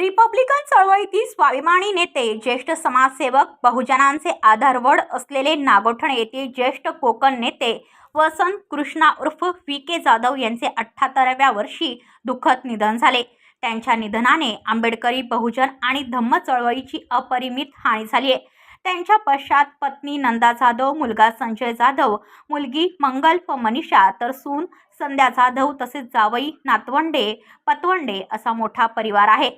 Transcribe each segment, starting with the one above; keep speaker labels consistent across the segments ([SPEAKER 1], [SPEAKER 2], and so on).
[SPEAKER 1] Republican चळवळीतील स्वाभिमानी नेते ज्येष्ठ समाजसेवक बहुजनांचे आधारवड असलेले नागोठण येथील ज्येष्ठ कोकण नेते वसंत कृष्णा उर्फ व्ही. के. जाधव यांचे अठ्ठ्याहत्तराव्या वर्षी दुःखद निधन झाले. त्यांच्या निधनाने आंबेडकरी बहुजन आणि धम्म चळवळीची अपरिमित हानी झाली आहे. त्यांच्या पश्चात पत्नी नंदा जाधव मुलगा संजय जाधव मुलगी मंगल व मनीषा तर सून संध्या जाधव तसेच जावई नातवंडे पतवंडे असा मोठा परिवार आहे.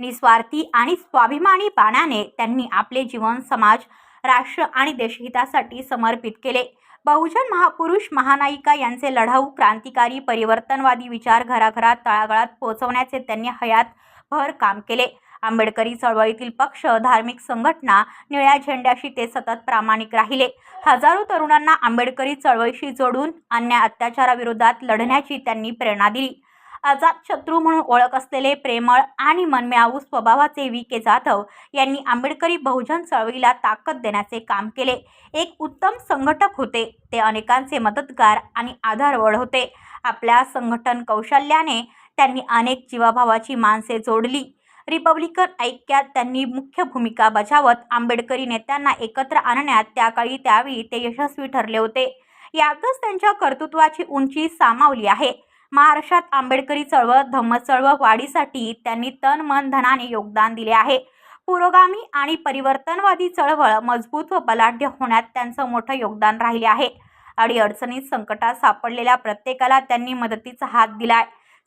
[SPEAKER 1] निस्वार्थी आणि स्वाभिमानी पाण्याने त्यांनी आपले जीवन समाज राष्ट्र आणि देशहितासाठी समर्पित केले. बहुजन महापुरुष महानायिका यांचे लढाऊ क्रांतिकारी परिवर्तनवादी विचार घराघरात तळागाळात पोहोचवण्याचे त्यांनी हयात भर काम केले. आंबेडकरी चळवळीतील पक्ष धार्मिक संघटना निळ्या झेंड्याशी ते सतत प्रामाणिक राहिले. हजारो तरुणांना आंबेडकरी चळवळीशी जोडून अन्याय अत्याचाराविरोधात लढण्याची त्यांनी प्रेरणा दिली. अजात शत्रू म्हणून ओळख असलेले प्रेमळ आणि मनमिळावू स्वभावाचे व्ही. के. जाधव यांनी आंबेडकरी बहुजन चळवळीला ताकद देण्याचे काम केले. एक उत्तम संघटक होते. ते अनेकांचे मदतगार आणि आधारवड होते. आपल्या संघटन कौशल्याने त्यांनी अनेक जीवाभावाची माणसे जोडली. रिपब्लिकन ऐक्यात त्यांनी मुख्य भूमिका बजावत आंबेडकरी नेत्यांना एकत्र आणण्यात त्या काळी त्यावेळी ते यशस्वी ठरले होते. यातच त्यांच्या कर्तृत्वाची उंची सामावली आहे. महाराष्ट्रात आंबेडकरी चळवळ धम्म चळवळ वाढीसाठी त्यांनी तन मन धनाने योगदान दिले आहे. पुरोगामी आणि परिवर्तनवादी चळवळ मजबूत व बलाढ्य होण्यात त्यांचं मोठं योगदान राहिले आहे. अडीअडचणीत संकटात सापडलेल्या प्रत्येकाला त्यांनी मदतीचा हात दिलाय.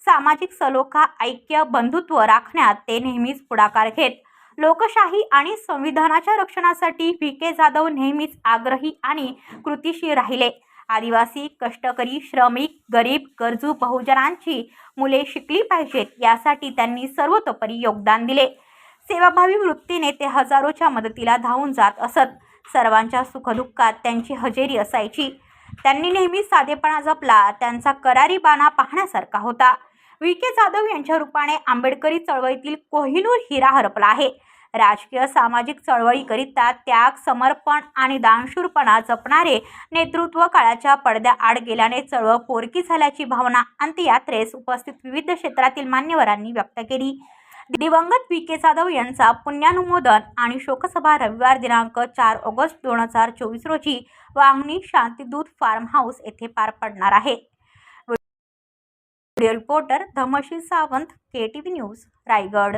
[SPEAKER 1] सामाजिक सलोखा ऐक्य बंधुत्व राखण्यात ते नेहमीच पुढाकार घेत. लोकशाही आणि संविधानाच्या रक्षणासाठी व्ही. के. जाधव नेहमीच आग्रही आणि कृतीशील राहिले. आदिवासी कष्टकरी श्रमिक गरीब गरजू बहुजनांची मुले शिकली पाहिजेत यासाठी त्यांनी सर्वतोपरी योगदान दिले. सेवाभावी वृत्तीने ते हजारोच्या मदतीला धावून जात असत. सर्वांच्या सुखदुःखात त्यांची हजेरी असायची. त्यांनी नेहमी साधेपणा जपला त्यांचा करारी बाणा पाहण्यासारखा होता. व्ही. के. जाधव यांच्या रूपाने आंबेडकरी चळवळीतील कोहिनूर हिरा हरपला आहे. राजकीय सामाजिक चळवळीकरिता त्याग समर्पण आणि दानशूरपणा जपणारे नेतृत्व काळाच्या पडद्याआड गेल्याने चळवळ पोरकी झाल्याची भावना अंत्ययात्रेस उपस्थित विविध क्षेत्रातील मान्यवरांनी व्यक्त केली. दिवंगत व्ही के. जाधव यांचा पुण्यानुमोदन आणि शोकसभा रविवार दिनांक चार ऑगस्ट दोन हजार चोवीस रोजी वांगणी शांतीदूत फार्म हाऊस येथे पार पडणार आहे. Video reporter Dhamshi Sawant K. T. V. News Raigad.